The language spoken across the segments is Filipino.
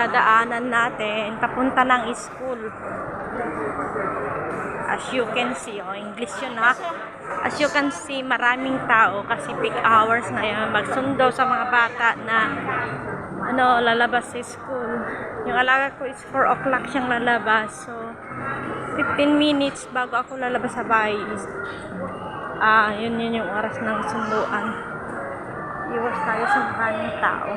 dadaanan natin papunta ng school. As you can see, oh, English yun ha. As you can see, maraming tao kasi peak hours ngayon. Magsundo sa mga bata na ano, lalabas sa school. Yung alaga ko is 4 o'clock siyang lalabas. So, 15 minutes bago ako lalabas sa bahay is ah, yun yun yung oras ng sunduan. Iwas tayo sa maraming tao.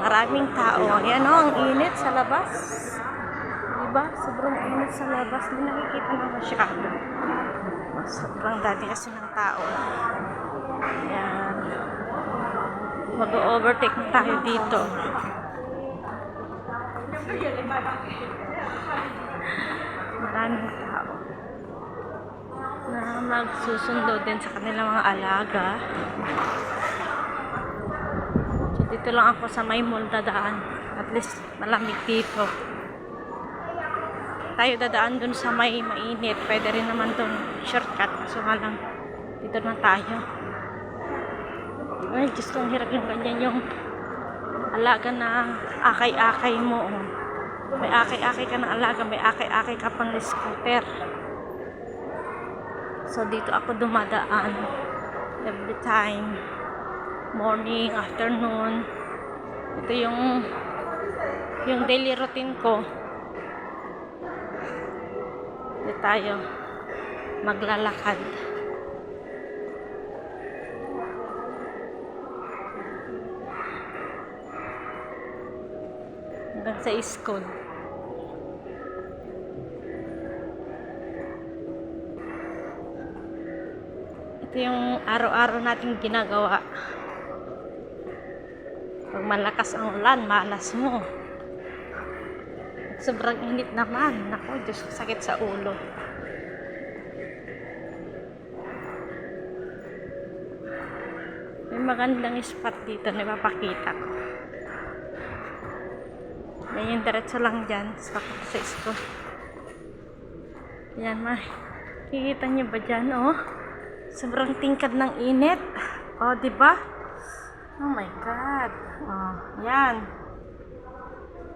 Maraming tao. Yan o, ang init sa labas. Diba? Sobrang init sa labas. Hindi nakikita na masyado. Sobrang dami kasi ng tao. Yan. Mag-overtake na tayo dito. Maraming tao na magsusundo din sa kanilang mga alaga. Dito lang ako sa may mall dadaan. At least malamig dito. Tayo dadaan dun sa may mainit. Pwede rin naman dun shortcut. So nga lang, dito na tayo. Ay, Diyos ko, ang hirap yung ganyan yung alaga na akay-akay mo. oh. May akay-akay ka ng alaga, may akay-akay ka pang scooter. So, dito ako dumadaan. Every time. Morning, afternoon. Ito yung yung daily routine ko. Dito tayo maglalakad. Hanggang sa school. Ito yung araw-araw nating ginagawa. Pag malakas ang ulan, malas mo. Sobrang init naman. Naku, Diyos, sakit sa ulo. May magandang spot dito na ipapakita ko. Yung diretso lang dyan sa sa school. Yan, ma. Kikita niyo ba dyan, oh? Sobrang tingkad ng init. Oh, di ba? Oh my God. Oh, yan.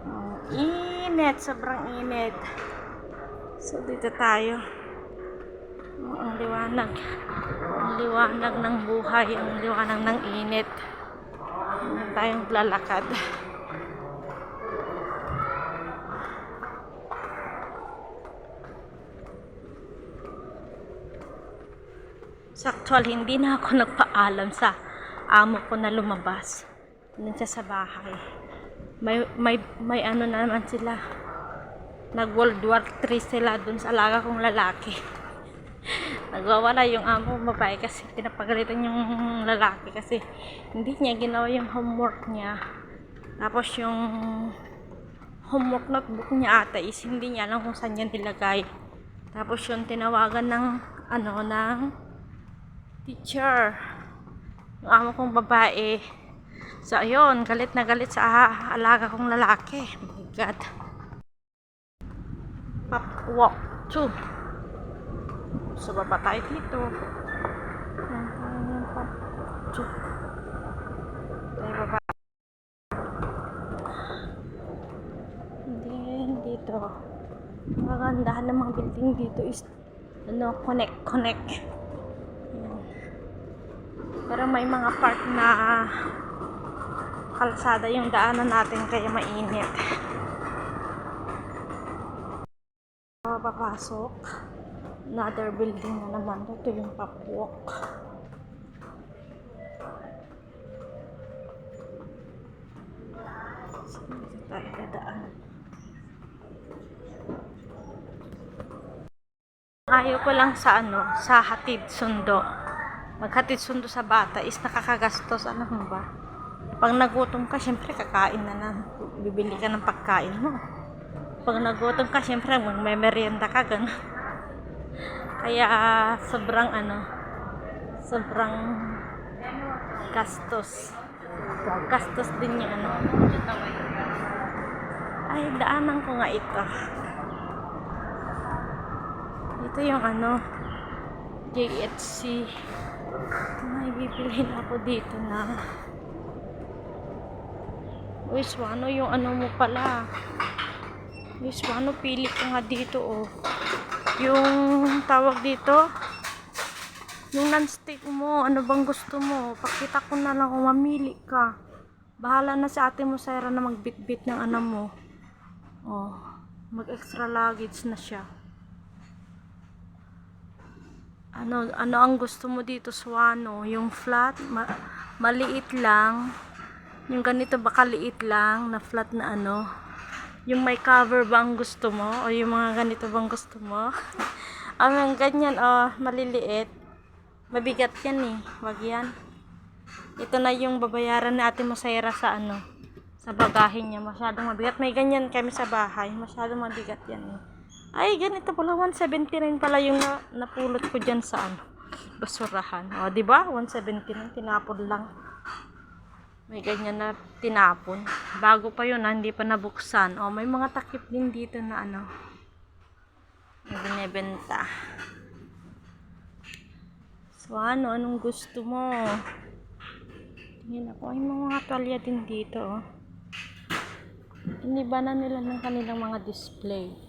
Oh, init. Sobrang init. So, dito tayo. Oh, ang liwanag. Ang liwanag ng buhay. Ang liwanag ng init. Yan tayong lalakad. So actual, hindi na ako nagpaalam sa amo ko na lumabas. Siya sa bahay. May, may, may ano na naman sila. Nag World War 3 sila dun sa alaga kong lalaki. Nagwawala yung amo babae kasi pinapagalitan yung lalaki kasi hindi niya ginawa yung homework niya. Tapos yung homework notebook niya ata is hindi niya alam kung saan niya nilagay. Tapos yung tinawagan ng ano ng teacher. Yung amo kong babae. So, ayun, galit na galit sa alaga kong lalaki. Oh my God. Pop walk 2. So, baba tayo dito. Pop 2. Tayo baba. And then, dito. Magandahan ng mga building dito is ano, connect, connect. Pero may mga part na kalsada yung daanan natin kaya mainit. Papapasok. Another building na naman. Ito yung papwalk. Dito tayo dadaan? Ayaw ko lang sa ano, sa hatid sundo. Maghatid sundo sa bata is nakakagastos. Ano ba? Pag nagutom ka, syempre kakain na na. Bibili ka ng pagkain mo. Pag nagutom ka, syempre magme-merienda ka, gano'n. Kaya sobrang ano, sobrang gastos. Gastos din yung ano. Ay, daanan ko nga ito. Ito yung ano, JHC. May bibili na ako dito na Uy, Swano, yung ano mo pala. Uy, Swano, pili ka nga dito, oh. Yung tawag dito, yung non-stick mo, ano bang gusto mo? Pakita ko na lang kung mamili ka. Bahala na sa ate mo, Sarah, na magbitbit ng ano mo. Oh, mag-extra luggage na siya. Ano, ano ang gusto mo dito, Swano? Yung flat, ma- maliit lang. Yung ganito baka liit lang, na flat na ano. Yung may cover ba ang gusto mo? O yung mga ganito bang gusto mo? ang ganyan, oh, maliliit. Mabigat yan eh. Wag yan. Ito na yung babayaran na ate Masayra sa ano, sa bagahe niya. Masyadong mabigat. May ganyan kami sa bahay. Masyadong mabigat yan eh. Ay, ganito pala. 179 pala yung na, napulot ko dyan sa ano, basurahan. O, di ba? 179. Tinapon lang. May ganyan na tinapon. Bago pa yun, ah, hindi pa nabuksan. O, may mga takip din dito na ano, na binibenta. So, ano, anong gusto mo? Tingin ako, ay mga tuwalya din dito, oh. Iniba na nila ng kanilang mga display.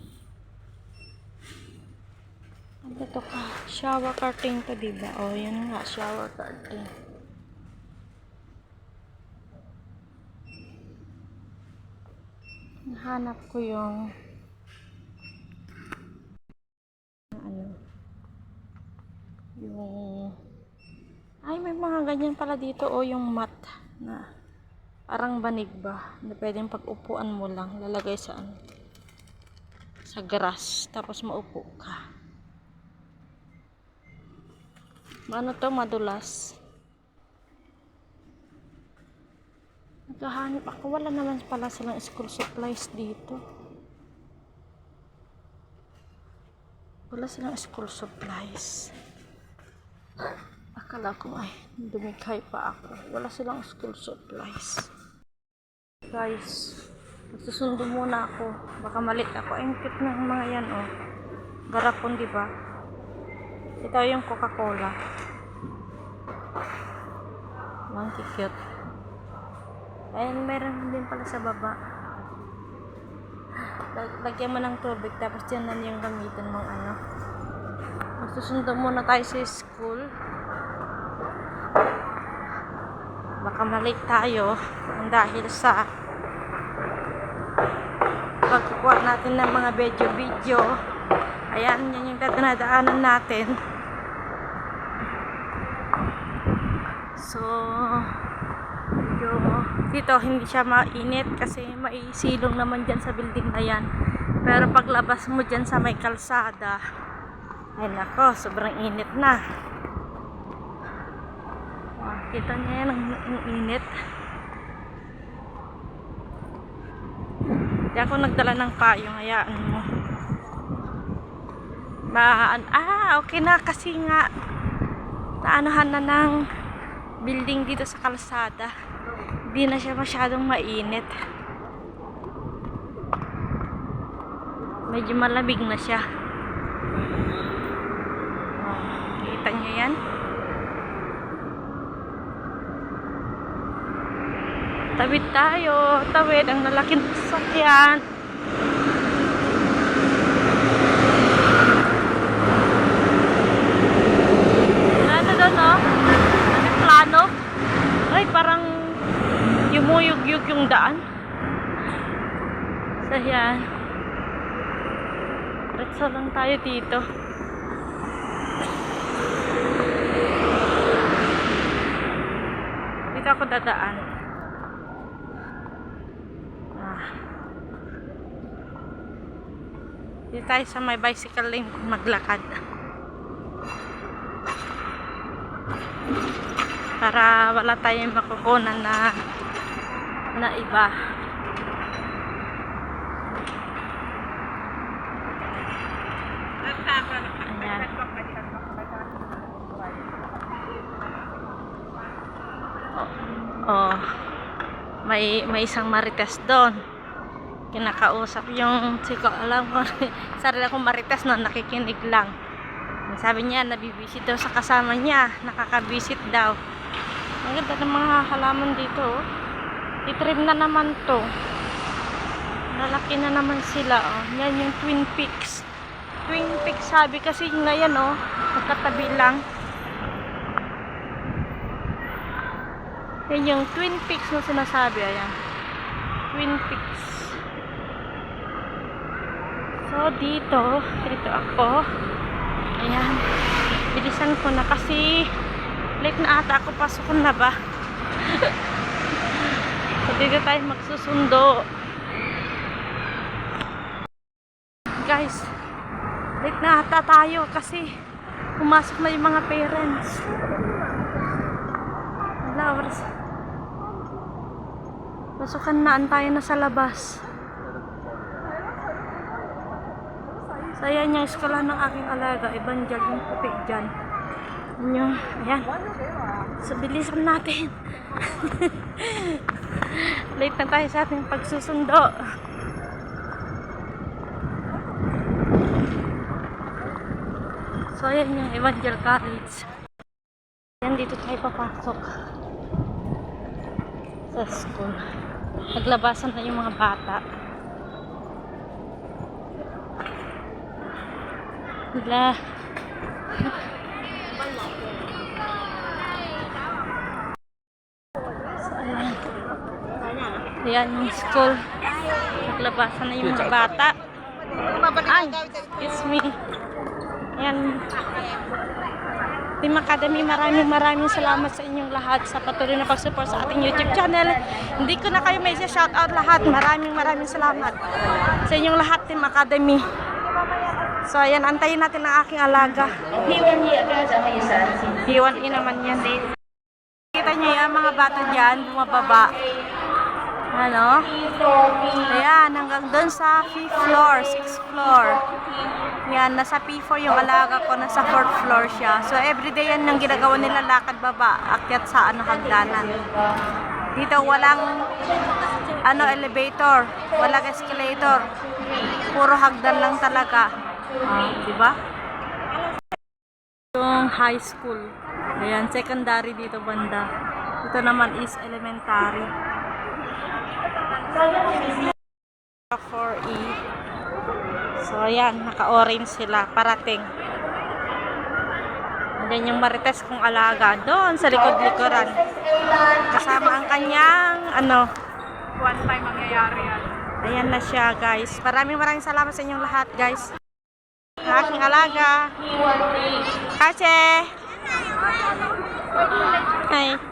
Ano to ka? Shower curtain to, diba? O, oh, yun nga, shower curtain. Nahanap ko yung ano yung ay may mga ganyan pala dito o yung mat na parang banig ba na pwedeng pag-upuan mo lang lalagay sa ano sa grass tapos maupo ka ano to madulas? Naghahanap ako. Wala naman pala silang school supplies dito. Wala silang school supplies. Akala ko ay dumikay pa ako. Wala silang school supplies. Guys magsusundo muna ako. Baka malit ako. Ang cute ng mga yan oh. Garapon di ba ito yung coca cola ang cute Ayan, meron din pala sa baba. Lag- Lagyan mo ng tubig, tapos dyan na yung gamitin mong ano. Magsusundo muna tayo sa school. Baka malik tayo ang dahil sa pagkukuha natin ng mga video-video. Ayan, yan yung dadaanan natin. So, medyo dito hindi siya mainit kasi maisilong naman dyan sa building na yan. Pero paglabas mo dyan sa may kalsada ay nako sobrang init na. Ah, kita niya yan ang, ang init. Hindi ako nagdala ng payong hayaan mo Ma ah okay na kasi nga naanuhan na ng building dito sa kalsada. Hindi na siya masyadong mainit. Medyo malamig na siya. Oh, kita niyo yan? Tawid tayo. Tawid ang lalaking sasakyan ano doon no? Ano yung plano? Ay, parang yumuyug-yug yung daan. So, yan. Retso lang tayo dito. Dito ako dadaan. Ah. Dito tayo sa may bicycle lane maglakad. para wala tayong makukunan na na iba Ayan. Oh, may may isang marites doon. Kinakausap yung siko alam ko sarili kong marites na nakikinig lang. Sabi niya nabibisit daw sa kasama niya, nakakabisit daw. Ang ganda ng mga halaman dito. Oh. Itrim na naman to. Lalaki na naman sila, oh. Yan yung Twin Peaks. Twin Peaks sabi kasi na yan, oh. Magkatabi lang. Yan yung Twin Peaks na sinasabi, ayan. Twin Peaks. So, dito, dito ako. Ayan. Bilisan ko na kasi late na ata ako. Pasok ko na ba? so, dito tayo magsusundo. Guys, late na ata tayo kasi pumasok na yung mga parents. Wala. Pasukan na, antayin na sa labas. So, ayan yung eskwela ng aking alaga. Evangel yung puti dyan. Ayan. So, bilisan natin. Late na tayo sa ating pagsusundo. So, ayan yung Evangel College. Ayan, dito tayo papasok. Sa school. Naglabasan na yung mga bata. Wala. So, ayan. Ayan yung school. Naglabasan na yung mga bata. Ay, excuse me. Ayan. Team Academy, maraming maraming salamat sa inyong lahat sa patuloy na pag-support sa ating YouTube channel. Hindi ko na kayo may shoutout lahat. Maraming maraming salamat sa inyong lahat, Team Academy. So, ayan, antayin natin ang aking alaga. Iwan in naman yan. Kita niyo yan, mga bata dyan, bumababa. Ano? Ayan, hanggang doon sa 5th floor, 6th floor. Yan, nasa P4 yung alaga ko, nasa 4th floor siya. So, everyday yan ang ginagawa nila lakad baba, akyat sa ano, hagdanan. Dito walang ano elevator, walang escalator. Puro hagdan lang talaga. Ah, di ba? Yung high school. Ayan, secondary dito banda. Ito naman is elementary. 4E. So, ayan, naka-orange sila, parating. Ayan yung marites kong alaga doon sa likod-likuran. Kasama ang kanyang, ano, One time mangyayari yan. ayan na siya, guys. Maraming maraming salamat sa inyong lahat, guys. Aking alaga. Kache! Hi.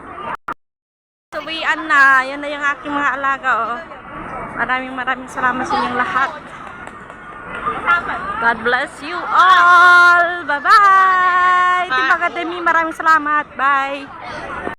Suwian na. Yan na yung aking mga alaga, oh. Maraming maraming salamat sa inyong lahat. God bless you all. Bye-bye. Team Academy, maraming salamat. Bye.